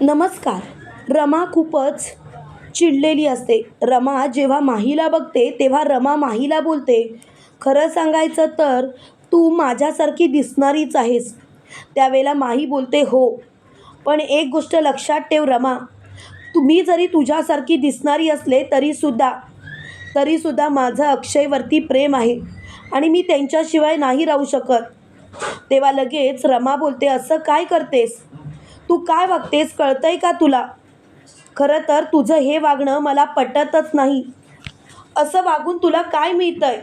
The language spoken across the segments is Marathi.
नमस्कार. रमा खूपच चिडलेली असते. रमा जेव्हा माहीला बघते तेव्हा रमा माहीला बोलते खरं सांगायचं तर तू माझ्यासारखी दिसणारीच आहेस. त्यावेळेला माही बोलते हो पण एक गोष्ट लक्षात ठेव रमा. तुम्ही जरी तुझ्यासारखी दिसणारी असले तरीसुद्धा तरीसुद्धा माझं अक्षयवरती प्रेम आहे आणि मी त्यांच्याशिवाय नाही राहू शकत. तेव्हा लगेच रमा बोलते असं काय करतेस? तू काय वागतेस? कळतंय का तुला? खरं तर तुझं हे वागणं मला पटतच नाही. असं वागून तुला काय मिळतंय?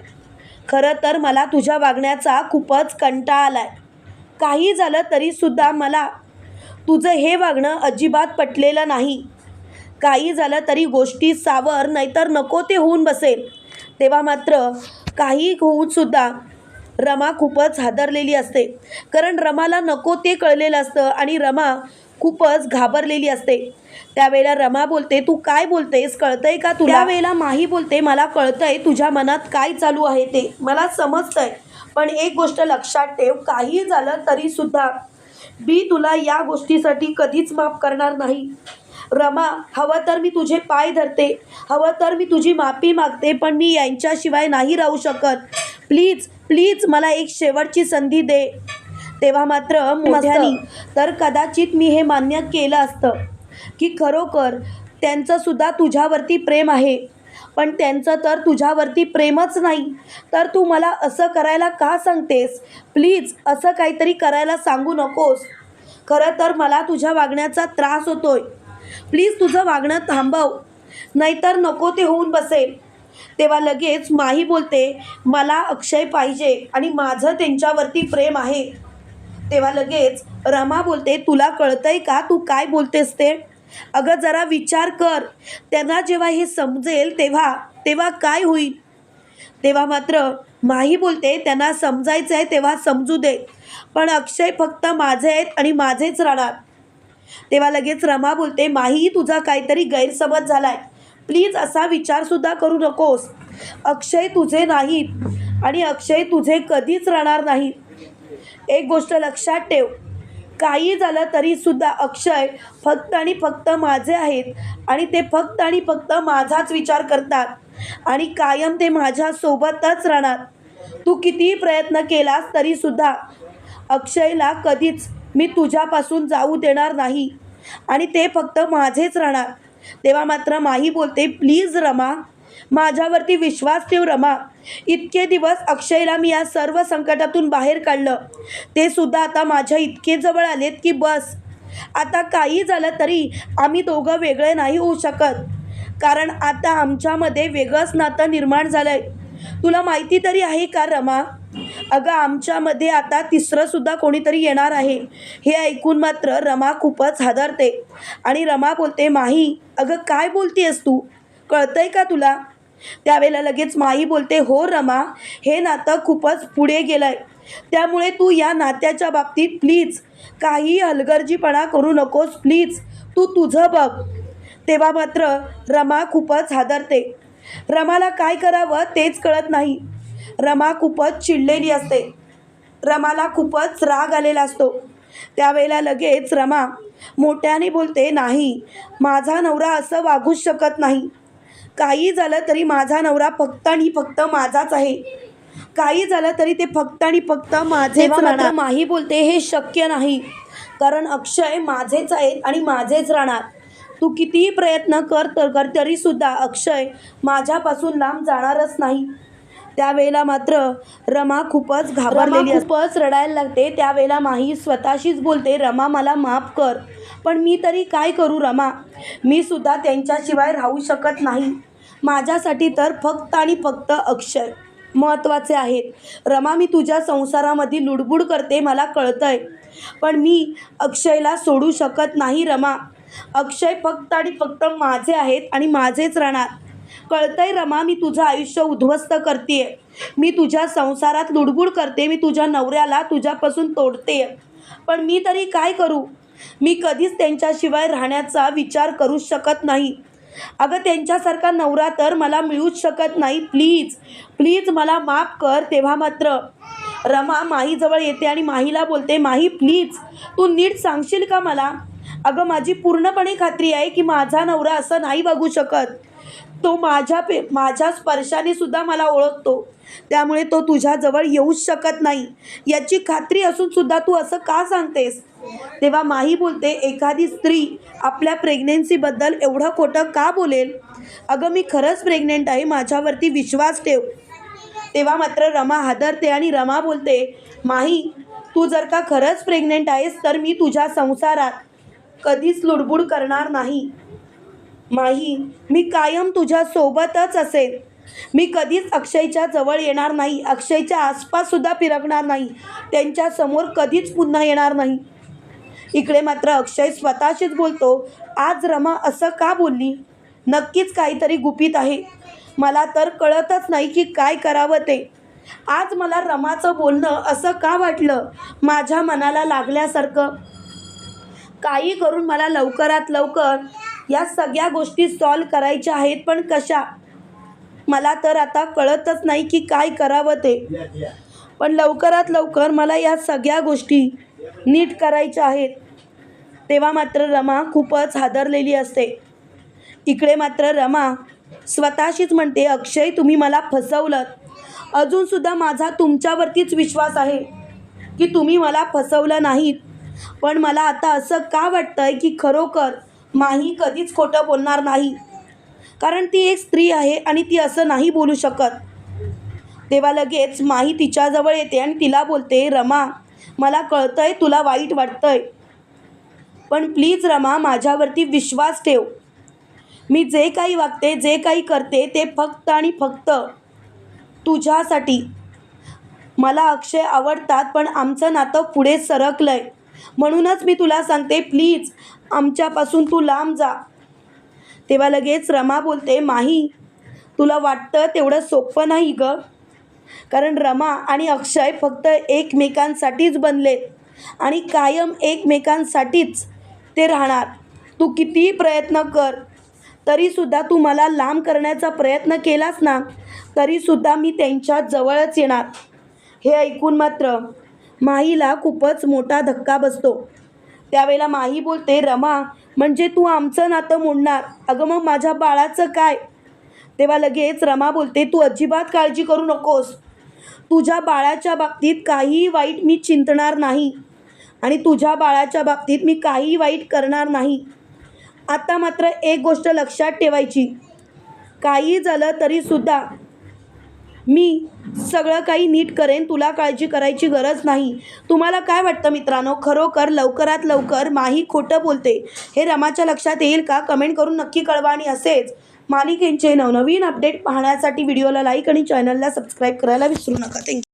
खरं तर मला तुझ्या वागण्याचा खूपच कंटाळा आला आहे काही झालं तरीसुद्धा मला तुझं हे वागणं अजिबात पटलेलं नाही. काही झालं तरी गोष्टी सावर नाहीतर नको ते होऊन बसेल. तेव्हा मात्र काही होऊनसुद्धा रमा खूपच हादरलेली असते. कारण रमाला नको ते कळलेलं असतं आणि रमा खूपच घाबरलेली असते. त्यावेळेला रमा बोलते तू काय बोलतेस? कळतंय का तुला? त्यावेळेला माही बोलते मला कळतंय तुझ्या मनात काय चालू आहे ते. मला समजतंय. पण एक गोष्ट लक्षात ठेव काही झालं तरीसुद्धा मी तुला या गोष्टीसाठी कधीच माफ करणार नाही. रमा हवं तर मी तुझे पाय धरते. हवं तर मी तुझी माफी मागते पण मी यांच्याशिवाय नाही राहू शकत. प्लीज प्लीज मला एक शेवटची संधी दे. तेव्हा मात्र मोठ्यानी तर कदाचित मी हे मान्य केलं असतं की खरोखर त्यांचंसुद्धा तुझ्यावरती प्रेम आहे. पण त्यांचं तर तुझ्यावरती प्रेमच नाही. तर तू मला असं करायला का सांगतेस? प्लीज असं काहीतरी करायला सांगू नकोस. खरं तर मला तुझ्या वागण्याचा त्रास होतोय. प्लीज तुझं वागणं थांबव. नाहीतर नको ते होऊन बसेल. तेव्हा लगेच माही बोलते मला अक्षय पाहिजे आणि माझं त्यांच्यावरती प्रेम आहे. तेव्हा लगेच रमा बोलते तुला कळतंय का? तू काय बोलतेस ते? अगं जरा विचार कर. त्यांना जेव्हा हे समजेल तेव्हा तेव्हा काय होईल? तेव्हा मात्र माही बोलते त्यांना समजायचं आहे तेव्हा समजू दे. पण अक्षय फक्त माझे आहेत आणि माझेच राहणार. तेव्हा लगेच रमा बोलते माही तुझा काहीतरी गैरसमज झाला आहे प्लीज असा विचारसुद्धा करू नकोस. अक्षय तुझे नाहीत आणि अक्षय तुझे कधीच राहणार नाहीत एक गोष्ट लक्षात ठेव. काही झालं तरीसुद्धा अक्षय फक्त आणि फक्त माझे आहेत आणि ते फक्त आणि फक्त माझाच विचार करतात आणि कायम ते माझ्यासोबतच राहणार. तू कितीही प्रयत्न केलास तरीसुद्धा अक्षयला कधीच मी तुझ्यापासून जाऊ देणार नाही आणि ते फक्त माझेच राहणार. तेव्हा मात्र माही बोलते प्लीज रमा माझ्यावरती विश्वास ठेव रमा. इतके दिवस अक्षयला मी या सर्व संकटातून बाहेर काढलं. ते सुद्धा आता माझ्या इतके जवळ आलेत की बस. आता काही झालं तरी आम्ही दोघं वेगळे नाही होऊ शकत. कारण आता आमच्यामध्ये वेगळंच नातं निर्माण झालं आहे तुला माहिती तरी आहे का रमा? अगं आमच्यामध्ये आता तिसरंसुद्धा कोणीतरी येणार आहे. हे ऐकून मात्र रमा खूपच हादरते. आणि रमा बोलते माही अगं काय बोलतीयस तू? कळतंय का तुला? त्यावेळेला लगेच माही बोलते हो रमा हे नातं खूपच पुढे गेलं आहे त्यामुळे तू या नात्याच्या बाबतीत प्लीज काही हलगर्जीपणा करू नकोस प्लीज तू तुझं बघ. तेव्हा मात्र रमा खूपच हादरते. रमाला काय करावं तेच कळत नाही. रमा खूपच चिडलेली असते. रमाला खूपच राग आलेला असतो. त्यावेळेला लगेच रमा मोठ्याने बोलते नाही माझा नवरा असं वागूच शकत नाही. काही झालं तरी माझा नवरा फक्त आणि फक्त माझाच आहे. काही झालं तरी ते फक्त आणि फक्त माझेच राहणार. माही बोलते हे शक्य नाही. कारण अक्षय माझेच आहेत आणि माझेच राहणार. तू कितीही प्रयत्न कर तर कर तरीसुद्धा अक्षय माझ्यापासून लांब जाणारच नाही. त्यावेळेला मात्र रमा खूपच घाबरलेली. खूपच रडायला लागते. त्यावेळेला माही स्वतःशीच बोलते रमा मला माफ कर. पण मी तरी काय करू रमा? मी सुद्धा त्यांच्याशिवाय राहू शकत नाही. माझ्यासाठी तर फक्त आणि फक्त अक्षय महत्त्वाचे आहेत. रमा मी तुझ्या संसारामध्ये लुडबुड करते मला कळतंय. पण मी अक्षयला सोडू शकत नाही रमा. अक्षय फक्त आणि फक्त माझे आहेत आणि माझेच राहणार. कळतंय रमा मी तुझं आयुष्य उद्ध्वस्त करते मी तुझ्या संसारात लुडबुड करते मी तुझ्या नवऱ्याला तुझ्यापासून तोडते. पण मी तरी काय करू? मी कधीच त्यांच्याशिवाय राहण्याचा विचार करू शकत नाही. अगं त्यांच्यासारखा नवरा तर मला मिळूच शकत नाही. प्लीज प्लीज मला माफ कर तेव्हा मात्र. रमा माहीजवळ येते आणि माहीला बोलते माही प्लीज तू नीट सांगशील का मला? अगं माझी पूर्णपणे खात्री आहे की माझा नवरा असं नाही बघू शकत. तो माझ्या पे माझ्या स्पर्शाने सुद्धा मला ओळखतो. त्यामुळे तो तुझ्याजवळ येऊच शकत नाही. याची खात्री असून सुद्धा तू असं का सांगतेस? तेव्हा माही बोलते एखादी स्त्री आपल्या प्रेग्नेन्सीबद्दल एवढं खोटं का बोलेल? अगं मी खरंच प्रेग्नेंट आहे माझ्यावरती विश्वास ठेव. तेव्हा मात्र रमा हादरते आणि रमा बोलते माही तू जर का खरंच प्रेग्नेंट आहेस तर मी तुझ्या संसारात कधीच लुडबुड करणार नाही. माही मी कायम तुझ्या सोबतच असेल मी कधीच अक्षयच्या जवळ येणार नाही. अक्षयच्या आसपास सुद्धा फिरकणार नाही. त्यांच्यासमोर कधीच पुन्हा येणार नाही. इकडे मात्र अक्षय स्वतःशीच बोलतो आज रमा असं का बोलली? नक्कीच काहीतरी गुपित आहे. मला तर कळतच नाही की काय करावं ते. आज मला रमाचं बोलणं असं का वाटलं? माझ्या मनाला लागल्यासारखं. काही करून मला लवकरात लवकर या सगळ्या गोष्टी सॉल्व करायच्या आहेत पण कशा? मला तर आता कळतच नाही की काय करावं ते. पण लवकरात लवकर मला या सगळ्या गोष्टी नीट करायच्या आहेत. तेव्हा मात्र रमा खूपच हादरलेली असते. इकडे मात्र रमा स्वतःशीच म्हणते अक्षय तुम्ही मला फसवलं अजूनसुद्धा माझा तुमच्यावरतीच विश्वास आहे की तुम्ही मला फसवलं नाहीत. पण मला आता असं का वाटतं आहे की खरोखर माही कधीच खोटं बोलणार नाही. कारण ती एक स्त्री आहे आणि ती असं नाही बोलू शकत. तेव्हा लगेच माही तिच्याजवळ येते आणि तिला बोलते रमा मला कळतंय तुला वाईट वाटतंय. पण प्लीज रमा माझ्यावरती विश्वास ठेव. मी जे काही वागते जे काही करते ते फक्त आणि फक्त तुझ्यासाठी. मला अक्षय आवडतात पण आमचं नातं पुढे सरकलं आहे म्हणूनच मी तुला सांगते प्लीज आमच्यापासून तू लांब जा. तेव्हा लगेच रमा बोलते माही तुला वाटतं तेवढं सोपं नाही ग. कारण रमा आणि अक्षय फक्त एकमेकांसाठीच बनले आणि कायम एकमेकांसाठीच ते राहणार. तू कितीही प्रयत्न कर तरीसुद्धा तू मला लांब करण्याचा प्रयत्न केलास ना तरीसुद्धा मी त्यांच्या जवळच येणार. हे ऐकून मात्र माहीला खूपच मोठा धक्का बसतो. त्यावेळेला माही बोलते रमा म्हणजे तू आमचं नातं मोडणार? अगं मग माझ्या बाळाचं काय? तेव्हा लगेच रमा बोलते तू अजिबात काळजी करू नकोस. तुझ्या बाळाच्या बाबतीत काहीही वाईट मी चिंतणार नाही आणि तुझ्या बाळाच्या बाबतीत मी काहीही वाईट करणार नाही. आता मात्र एक गोष्ट लक्षात ठेवायची. काही झालं तरीसुद्धा मी सगळं काही नीट करेन तुला काळजी करायची गरज नाही. तुम्हाला काय वाटतं मित्रांनो? खरोखर लवकरात लवकर माही खोटं बोलते. हे रमाच्या लक्षात येईल का? कमेंट करून नक्की कळवा आणि असेच मालिकेंचे नवनवीन अपडेट पाहण्यासाठी व्हिडिओला लाईक आणि चॅनलला सबस्क्राईब करायला विसरू नका. थँक्यू